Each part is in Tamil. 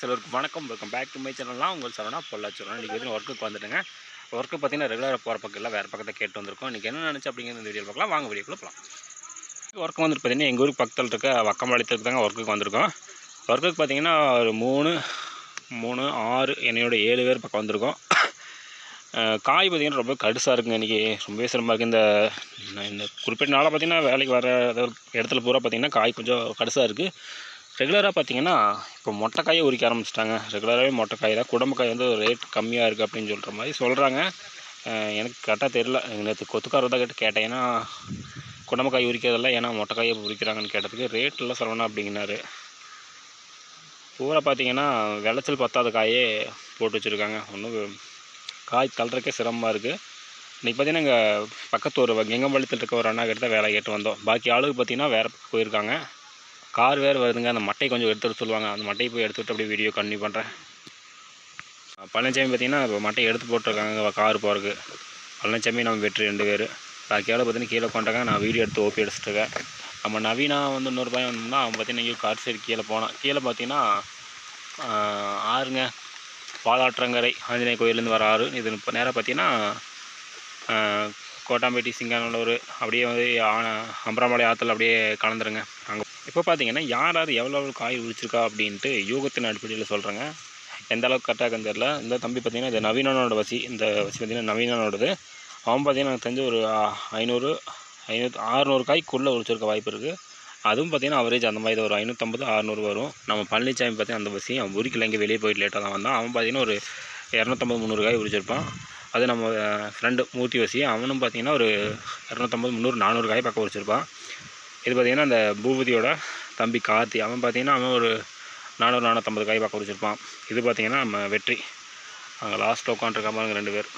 சிலருக்கு வணக்கம். வெல்கம் பேக் டு மை சேனல்லாம் உங்கள் சரவணா பொள்ளாச்சி. சொல்லணும் இன்றைக்கி வந்து ஒர்க்குக்கு வந்துட்டுங்க. ஒர்க்கு பார்த்தீங்கன்னா ரெகுலராக போகிற பக்கம் இல்லை வேறு பக்கத்தை கேட்டு வந்திருக்கோம். இன்றைக்கி என்ன நினச்சி அப்படிங்கிற இந்த வீடியோ பார்க்கலாம். வாங்க வீடியோக்குள்ள போகலாம் ஒர்க்கு வந்துட்டு பார்த்தீங்கன்னா எங்கள் ஊருக்கு பக்கத்தில் இருக்க வக்கம்பாளையத்துக்கு தாங்க ஒர்க்குக்கு வந்திருக்கோம். ஒர்க்குக்கு பார்த்தீங்கன்னா ஒரு மூணு மூணு ஆறு என்னையோட ஏழு பேர் பக்கம் வந்திருக்கோம். காய் பார்த்திங்கன்னா ரொம்ப கடுசாக இருக்குங்க. இன்றைக்கி ரொம்பவே சிரமமாக இருக்குது இந்த இந்த குறிப்பிட்ட நாளாக பார்த்தீங்கன்னா வேலைக்கு வர இடத்துல பூரா பார்த்திங்கன்னா காய் கொஞ்சம் கடுசாக இருக்குது ரெகுலராக பார்த்தீங்கன்னா இப்போ மொட்டைக்காயை உரிக்க ஆரம்பிச்சிட்டாங்க. ரெகுலராகவே மொட்டைக்காய் தான். குடம்புக்காய் வந்து ரேட் கம்மியாக இருக்குது அப்படின்னு சொல்கிற மாதிரி சொல்கிறாங்க எனக்கு கரெக்டாக தெரில நேற்று கொத்துக்காரர் தான் கேட்டு கேட்டேன். ஏன்னா குடம்பக்காய் உரிக்கிறதில்ல ஏன்னா மொட்டைக்காயை உரிக்கிறாங்கன்னு கேட்டதுக்கு ரேட்டெல்லாம் சொல்லணும் அப்படிங்கினாரு பூரா பார்த்தீங்கன்னா விளைச்சல் பத்தாத காயே போட்டு வச்சுருக்காங்க. ஒன்றும் காய் தள்ளுறக்கே சிரமமாக இருக்குது இன்றைக்கி பார்த்தீங்கன்னா இங்கே பக்கத்து ஒரு கெங்கம்பாளையத்தில் இருக்க ஒரு அண்ணா கிட்ட தான் வேலை கேட்டு வந்தோம். பாக்கி ஆளுக்கு பார்த்தீங்கன்னா வேறு போயிருக்காங்க. கார் வேறு வருதுங்க. அந்த மட்டை கொஞ்சம் எடுத்துகிட்டு சொல்லுவாங்க. அந்த மட்டையை போய் எடுத்துகிட்டு அப்படியே வீடியோ கண்டினியூ பண்ணுறேன் பழனிசாமி பார்த்தீங்கன்னா இப்போ மட்டையை எடுத்து போட்டிருக்காங்க கார் போகிறதுக்கு பழனிசாமி நம்ம வெற்றி ரெண்டு பேர். பாக்கி பார்த்தீங்கன்னா கீழே கொண்டாங்க நான் வீடியோ எடுத்து ஓப்பி எடுத்துட்டு நம்ம நவீனா வந்து இன்னொரு பையன் வந்தோம்னா அவன் பார்த்தீங்கன்னா இங்கே கார் சைடு கீழே போனான். கீழே பார்த்தீங்கன்னா ஆறுங்க. பாலாற்றங்கரை ஆஞ்சநேய கோயிலேருந்து வர ஆறு. இது இப்போ நேராக பார்த்தீங்கன்னா கோட்டாம்பேட்டி சிங்கானூர் அப்படியே வந்து ஆ- அம்பராமலை ஆற்றுல அப்படியே கலந்துருங்க. அங்கே இப்போ பார்த்தீங்கன்னா யார் யார் எவ்வளோ எவ்வளோ காய் உழிச்சிருக்கா அப்படின்ட்டு யூகத்தின் அடிப்படையில் சொல்கிறேங்க எந்த அளவுக்கு கரெக்டாக தெரில இந்த தம்பி பார்த்தீங்கன்னா இது நவீனனோட வசி இந்த வசி பார்த்தீங்கன்னா நவீனனோடது. அவன் பார்த்தீங்கன்னா எனக்கு தெரிஞ்சு ஒரு ஐநூறு ஐநூறு ஆறுநூறு காய்க்குள்ளே உழிச்சிருக்க வாய்ப்பு இருக்குது அதுவும் பார்த்தீங்கன்னா அவரேஜ் அந்த மாதிரி தான் ஒரு ஐநூற்றம்பது அறநூறு வரும். நம்ம பழனிசாமி பார்த்தீங்கன்னா அந்த வசி அவன் ஊருக்கு இங்கே வெளியே போயிட்டு லேட்டாக தான் வந்தான். அவன் பார்த்தீங்கன்னா ஒரு இரநூத்தம்பது முந்நூறு காய் உரிச்சிருப்பான். அது நம்ம ஃப்ரெண்டு மூர்த்தி வசி அவனும் பார்த்தீங்கன்னா ஒரு இரநூத்தம்பது முந்நூறு நானூறு காய் பக்கம் உரிச்சிருப்பான். இது பார்த்திங்கன்னா அந்த பூபதியோட தம்பி கார்த்தி. அவன் பார்த்தீங்கன்னா அவன் ஒரு நானூறு நானூற்றம்பது காய் பக்கம் உரிச்சிருப்பான் இது பார்த்திங்கன்னா நம்ம வெற்றி. அங்கே லாஸ்ட்டில் உட்காந்துருக்க பாருங்க ரெண்டு பேர்.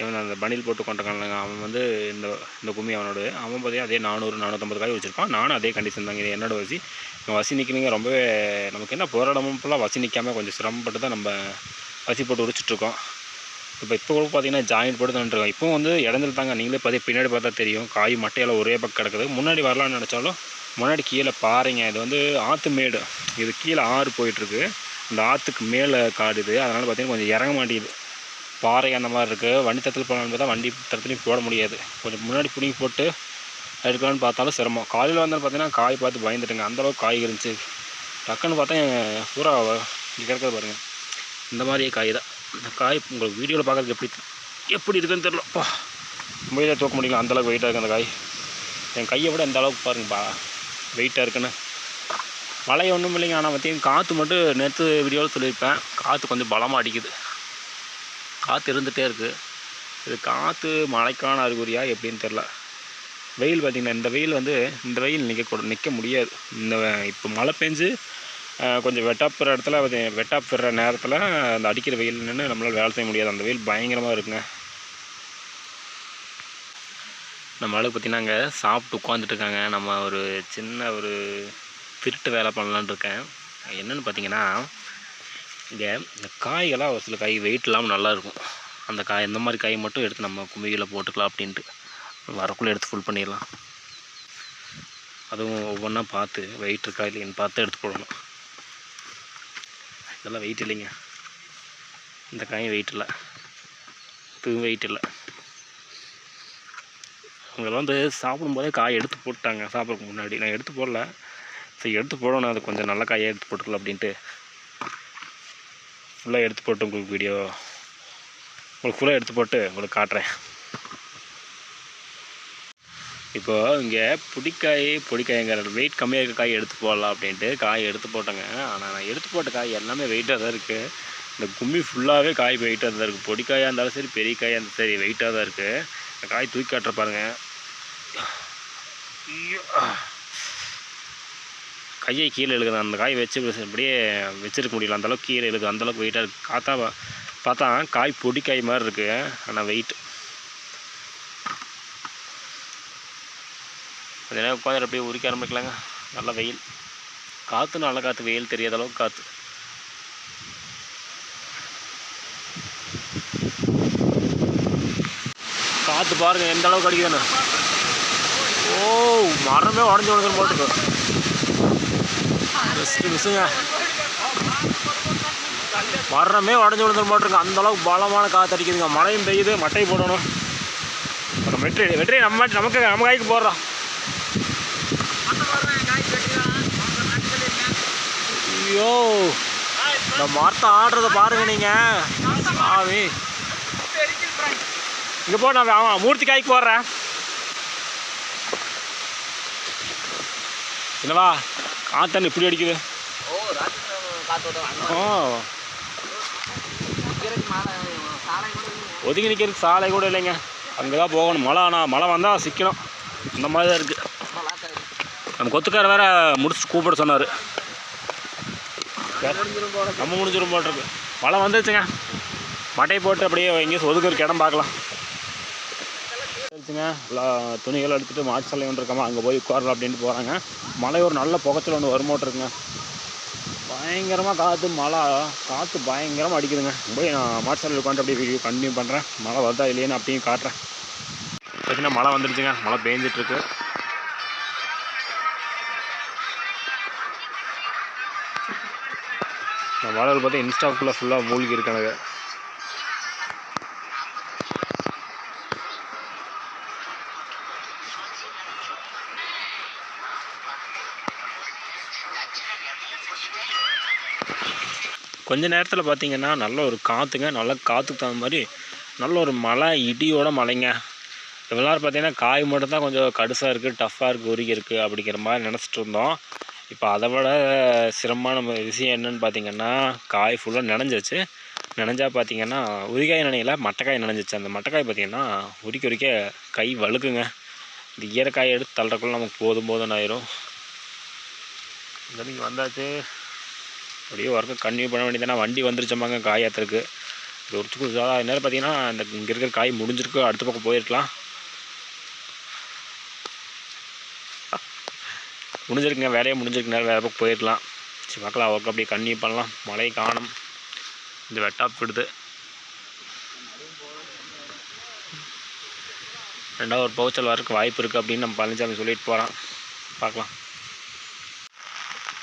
இவன் அந்த பனில் போட்டு கொண்டிருக்கான்லங்க அவன் வந்து இந்த இந்த கும்மி அவனோட அவன் பார்த்தீங்கன்னா அதே நானூறு நானூற்றம்பது காய் வச்சுருப்பான். நானும் அதே கண்டிஷன் தாங்க. இது என்னோட வசி. இவன் வசி நிற்கணுங்க ரொம்பவே நமக்கு என்ன போராடமும் ஃபுல்லாக வசி நிற்காமல் கொஞ்சம் சிரமப்பட்டு தான் நம்ம வசி போட்டு உரிச்சிட்ருக்கோம் இப்போ இப்போ கூட பார்த்தீங்கன்னா ஜாயிண்ட் போட்டு இப்போ வந்து இடத்துல தாங்க. நீங்களே பார்த்து பின்னாடி பார்த்தா தெரியும். காய் மட்டையெல்லாம் ஒரே பக்கம் கிடக்குது. முன்னாடி வரலாம்னு நினச்சாலும் முன்னாடி கீழே பாருங்க. இது வந்து ஆற்று மேடு. இது கீழே ஆறு போயிட்டுருக்கு. இந்த ஆற்றுக்கு மேலே காடுது. அதனால் பார்த்தீங்கன்னா கொஞ்சம் இறங்க மாட்டேங்குது. பாறை அந்த மாதிரி இருக்குது வண்டி தரத்தில் போகலான்னு பார்த்தா வண்டி தரத்துலையும் போட முடியாது. கொஞ்சம் முன்னாடி பிடிங்கி போட்டு எடுக்கலான்னு பார்த்தாலும் சிரமம். காலையில் வந்தாலும் பார்த்தீங்கன்னா காய் பார்த்து பயந்துட்டுங்க. அந்தளவுக்கு காய் இருந்துச்சு. டக்குன்னு பார்த்தா பூரா இங்கே கிடக்கிறது பாருங்கள் இந்த மாதிரியே காய் தான். இந்த காய் உங்களுக்கு வீடியோவில் பார்க்குறதுக்கு எப்படி எப்படி இருக்குன்னு தெரியலப்பா மொபைலில் தூக்க முடியல. அந்தளவுக்கு வெயிட்டாக இருக்குது அந்த காய். என் கையை விட இந்த அளவுக்கு பாருங்கப்பா வெயிட்டாக இருக்குன்னு. மழை ஒன்றும் இல்லைங்க. ஆனால் பார்த்தீங்கன்னா காற்று மட்டும் நேற்று வீடியோவில் சொல்லியிருப்பேன். காற்று கொஞ்சம் பலமாக அடிக்குது. காற்று இருந்துகிட்டே இருக்குது இது காற்று மழைக்கான அறிகுறியா எப்படின்னு தெரில வெயில் பார்த்திங்கன்னா இந்த வெயில் வந்து இந்த வெயில் நிற்க கூட நிற்க முடியாது. இந்த இப்போ மழை பெஞ்சு கொஞ்சம் வெட்டாப்புற இடத்துல அது வெட்டாப்புற நேரத்தில் அந்த அடிக்கிற வெயில் நின்று நம்மளால் வேலை செய்ய முடியாது. அந்த வெயில் பயங்கரமாக இருக்குங்க. நம்ம ஆளுக்கு பார்த்தீங்கன்னா அங்கே சாப்பிட்டு உட்காந்துட்டு இருக்காங்க. நம்ம ஒரு சின்ன ஒரு திருட்டு வேலை பண்ணலான்னு இருக்கேன். என்னென்னு பார்த்தீங்கன்னா இங்கே இந்த காய்களாக ஒரு சில காய் வெயிட் இல்லாமல் நல்லாயிருக்கும் அந்த காய் இந்த மாதிரி காய் மட்டும் எடுத்து நம்ம கும்பியில் போட்டுக்கலாம் அப்படின்ட்டு. வரக்குள்ளே எடுத்து ஃபுல் பண்ணிடலாம். அதுவும் ஒவ்வொன்றா பார்த்து வெயிட் இருக்கா இல்லைன்னு பார்த்து எடுத்து போடணும் இதெல்லாம் வெயிட் இல்லைங்க. இந்த காயும் வெயிட் இல்லை. இதுவும் வெயிட் இல்லை. அவங்கெல்லாம் வந்து சாப்பிடும்போதே காய் எடுத்து போட்டாங்க சாப்பிட்றதுக்கு முன்னாடி. நான் எடுத்து போடல. சரி எடுத்து போடணும். அது கொஞ்சம் நல்ல காயை எடுத்து போட்டுக்கலாம் அப்படின்ட்டு. ஃபுல்லாக எடுத்து போட்டு உங்களுக்கு வீடியோ உங்களுக்கு ஃபுல்லாக எடுத்து போட்டு உங்களுக்கு காட்டுறேன். இப்போ இங்கே புடிக்காய் பொடிக்காய்ங்கிற வெயிட் கம்மியாக இருக்க காய் எடுத்து போடலாம் அப்படின்ட்டு காய் எடுத்து போட்டேங்க. ஆனால் நான் எடுத்து போட்ட காய் எல்லாமே வெயிட்டாக தான் இருக்குது இந்த கும்மி ஃபுல்லாகவே காய் வெயிட்டாக தான் இருக்குது பொடிக்காயாக இருந்தாலும் சரி பெரிய காயாக இருந்தாலும் சரி வெயிட்டாக தான் இருக்குது இந்த காய் தூக்கி காட்டுற பாருங்க. ஐயோ. கையை கீழே இழுக்குது. அந்த காய் வச்சு அப்படியே வச்சிருக்க முடியல. அந்தளவுக்கு கீழே இழுக்குது. அந்தளவுக்கு வெயிட்டாக இருக்குது காத்தா பார்த்தா காய் பொடிக்காய் மாதிரி இருக்குது ஆனால் வெயிட் கொஞ்ச நேரம் உட்காந்து அப்படியே உரிக்க ஆரம்பிக்கலாங்க. நல்லா வெயில். காற்று நல்ல காற்று வெயில் தெரியாத அளவுக்கு காற்று காற்று பாருங்க எந்த அளவுக்கு அடிக்குதுன்னு. ஓ மரமே உடஞ்சி உடஞ்சிரும் போட்டுக்கோ ஜஸ்ட் மிஸ்ஸுங்க. மரமே உடஞ்சி விழுந்துட மாட்டிருக்கு அந்த அளவுக்கு பலமான காற்று அடிக்குதுங்க. மழையும் பெய்யுது மட்டையும் போடணும். அப்புறம் வெற்றி நம்ம நமக்கு நம்ம கைக்கு போடுறோம். ஐயோ இந்த மரத்தை ஆடுறத பாருங்க நீங்க. சாமி. இங்க போ நான் ஆமா மூர்த்தி காய்க்கு போடுறேன் என்னவா? காத்தண்ணி இப்படி அடிக்குது. ஓ. ஒதுங்கி நிற்கிறதுக்கு சாலை கூட இல்லைங்க. அங்கே தான் போகணும். மழை ஆனால் மழை வந்தால் சிக்கணும். அந்த மாதிரி தான் இருக்குது நம்ம கொத்துக்கார வேற முடிச்சு கூப்பிட சொன்னார். நம்ம முடிஞ்சிரும் போட்டிருக்கு மழை வந்துருச்சுங்க. மட்டை போட்டு அப்படியே எங்கேயும் ஒதுக்கிறதுக்கு இடம் பார்க்கலாம். வந்துருச்சுங்க. துணிகள் எடுத்துகிட்டு மாட்டு சல்லை ஒன்று இருக்காமா அங்கே போய் உட்காரலாம் அப்படின்ட்டு போகிறாங்க மழை ஒரு நல்ல புகச்சல் ஒன்று வருமோட்டிருக்குங்க பயங்கரமாக காற்று மழை காற்று பயங்கரமாக அடிக்குதுங்க. போய் நான் மாட்டு சல்லையில் உட்காந்து அப்படியே வீடியோ கண்டினியூ பண்ணுறேன் மழை வருதா இல்லையான்னு அப்படியும் காட்டுறேன். பார்த்தீங்கன்னா மழை வந்துருச்சுங்க. மழை பேஞ்சிட்ருக்கு இந்த மழையில் பார்த்தா இன்ஸ்டாக்குள்ளே ஃபுல்லாக மூழ்கி இருக்கானுங்க. கொஞ்ச நேரத்தில் பார்த்தீங்கன்னா நல்ல ஒரு காற்றுங்க நல்ல காற்றுக்கு தகுந்த மாதிரி நல்ல ஒரு மழை இடியோட மழைங்க. இவ்வளோ நேரம் பார்த்தீங்கன்னா காய் மட்டும் தான் கொஞ்சம் கடுசாக இருக்குது டஃப்பாக இருக்குது உருகி இருக்குது அப்படிங்கிற மாதிரி நினச்சிட்டு இருந்தோம். இப்போ அதை விட சிரமமான விஷயம் என்னன்னு பார்த்தீங்கன்னா காய் ஃபுல்லாக நனைஞ்சிருச்சு. நனைஞ்சா பார்த்தீங்கன்னா உரிக்காய் நினைக்கல மட்டைக்காய் நினைஞ்சிச்சு. அந்த மட்டைக்காய் பார்த்தீங்கன்னா உரிக்க உரிக்க கை வழுக்குங்க. இந்த ஈரக்காய் எடுத்து தள்ளுறக்குள்ள நமக்கு போதும் போதும்னு ஆயிரும். இந்த நீங்கள் வந்தாச்சு. அப்படியே ஒர்க்கை கன்டினியூ பண்ண வேண்டியதானே வண்டி வந்துருச்சம்மாங்க காய் ஏற்றுறதுக்கு ஒரு நேரம் பார்த்தீங்கன்னா இந்த இங்கே இருக்கிற காய் முடிஞ்சிருக்கு. அடுத்த பக்கம் போயிருக்கலாம். முடிஞ்சிருக்குங்க வேலையே முடிஞ்சிருக்கு வேறு பக்கம் போயிடலாம் சரி பார்க்கலாம் அவருக்கு அப்படியே கண்ணி பண்ணலாம். மழை காணும். இந்த வெட்டாப் விடுது ரெண்டாவது ஒரு பவுச்சல் வரக்கு வாய்ப்பு இருக்குது அப்படின்னு நம்ம பழனிசாமி சொல்லிட்டு போகிறான் பார்க்கலாம்.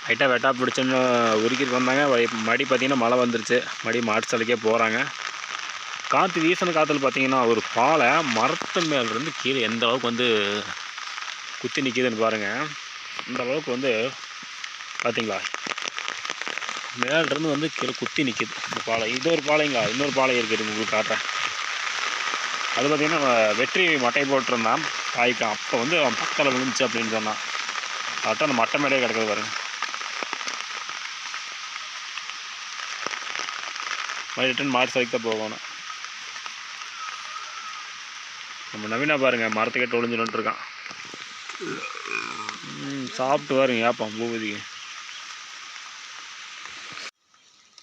லைட்டாக வெட்டா பிடிச்சுன்னு உருக்கிட்டு வந்தாங்க. மடி பார்த்திங்கன்னா பார்த்தீங்கன்னா மழை வந்துருச்சு. மடி மாட்டு சாலைக்கே போகிறாங்க காற்று வீசின காற்றுல பார்த்தீங்கன்னா ஒரு பாலை மரத்து மேலேருந்து கீழே எந்த அளவுக்கு வந்து குத்தி நிற்கிதுன்னு பாருங்கள் இந்த அளவுக்கு வந்து பார்த்தீங்களா மேலேருந்து வந்து கீழே குத்தி நிற்கிது இந்த பாலை. இது ஒரு பாலைங்களா? இன்னொரு பாலை இருக்குது உங்களுக்கு காட்டுறேன். அது பார்த்தீங்கன்னா வெற்றி மட்டை போட்டிருந்தான். காய்க்கு அப்போ வந்து அவன் பக்கத்தில் விழுந்துச்சு அப்படின்னு சொன்னான். அதான் அந்த மட்டை மேலேயே கிடக்குது பாருங்க. மறுபடியும் ரிட்டன் மார்ச் வரைக்கும் தான் போகணும். நம்ம நவீனா பாருங்கள் மரத்துக்கிட்ட ஒளிஞ்சுட்டு இருக்கான். சாப்பிட்டு பாருங்க ஏப்பம் பூபதிக்கு.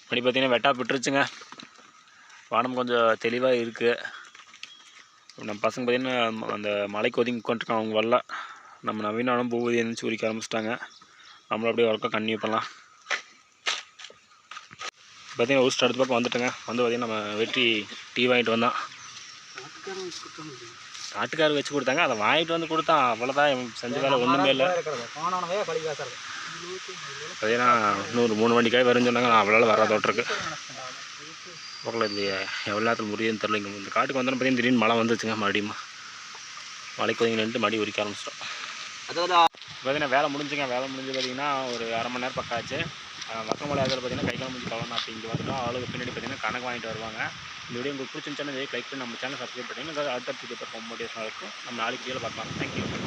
மணி பார்த்தீங்கன்னா வெட்டா விட்டுருச்சுங்க. வானம் கொஞ்சம் தெளிவாக இருக்குது நம்ம பசங்க பார்த்தீங்கன்னா அந்த மலைக்கு ஒதுங்கி உட்காந்துருக்கான் அவங்க வரல. நம்ம நவீனாலும் பூபதி எழுந்துச்சு உரிக்க ஆரம்பிச்சிட்டாங்க. நம்மளும் அப்படியே ஒர்க்கை கன்டினியூ பண்ணலாம் பார்த்தீங்கன்னா ஊஸ்ட் அடுத்த பக்கம் வந்துட்டேங்க. வந்து பார்த்தீங்கன்னா நம்ம வெற்றி டீ வாங்கிட்டு வந்தான். நாட்டுக்காரர் வச்சு கொடுத்தாங்க. அதை வாங்கிட்டு வந்து கொடுத்தான். அவ்வளோதான் செஞ்ச வேலை ஒன்றுமே இல்லை. பேசுறது பார்த்தீங்கன்னா இன்னொரு மூணு வண்டிக்காய் வரும்னு சொன்னாங்க நான் அவ்வளோ வராதோட்டிருக்கு பக்கத்தில் இது எவ்வளோ நேரத்தில் முடியுதுன்னு தெரில இங்கே இந்த காட்டுக்கு வந்தோன்னு பார்த்தீங்கன்னா திடீர்னு மழை வந்துச்சுங்க மறுபடியும். மழைக்கு ஒதுங்கி நின்று மறுபடியும் உரிக்க ஆரம்பிச்சிட்டோம். பார்த்தீங்கன்னா வேலை முடிஞ்சுங்க. வேலை முடிஞ்சு பார்த்தீங்கன்னா ஒரு அரை மணி நேரம் பக்கம் ஆச்சு. வக்கமலை அதில் பார்த்தீங்கன்னா கைகால் முடிஞ்சு கவனம் அப்படிங்க வந்துட்டோம் ஆளுக்கு பின்னாடி பார்த்தீங்கன்னா கணக்கு வாங்கிட்டு வருவாங்க. இந்த வீடியோ உங்களுக்கு பிடிச்சிருந்துச்சுன்னா லைக் பண்ணி நம்ம சேனல் சப்ஸ்கிரைப் பண்ணிங்கன்னா அடுத்த வீடியோ மோட்டிவேஷனாக இருக்கும். நம்ம நாளைக்கு கீழே பார்க்கலாம். தேங்க்யூ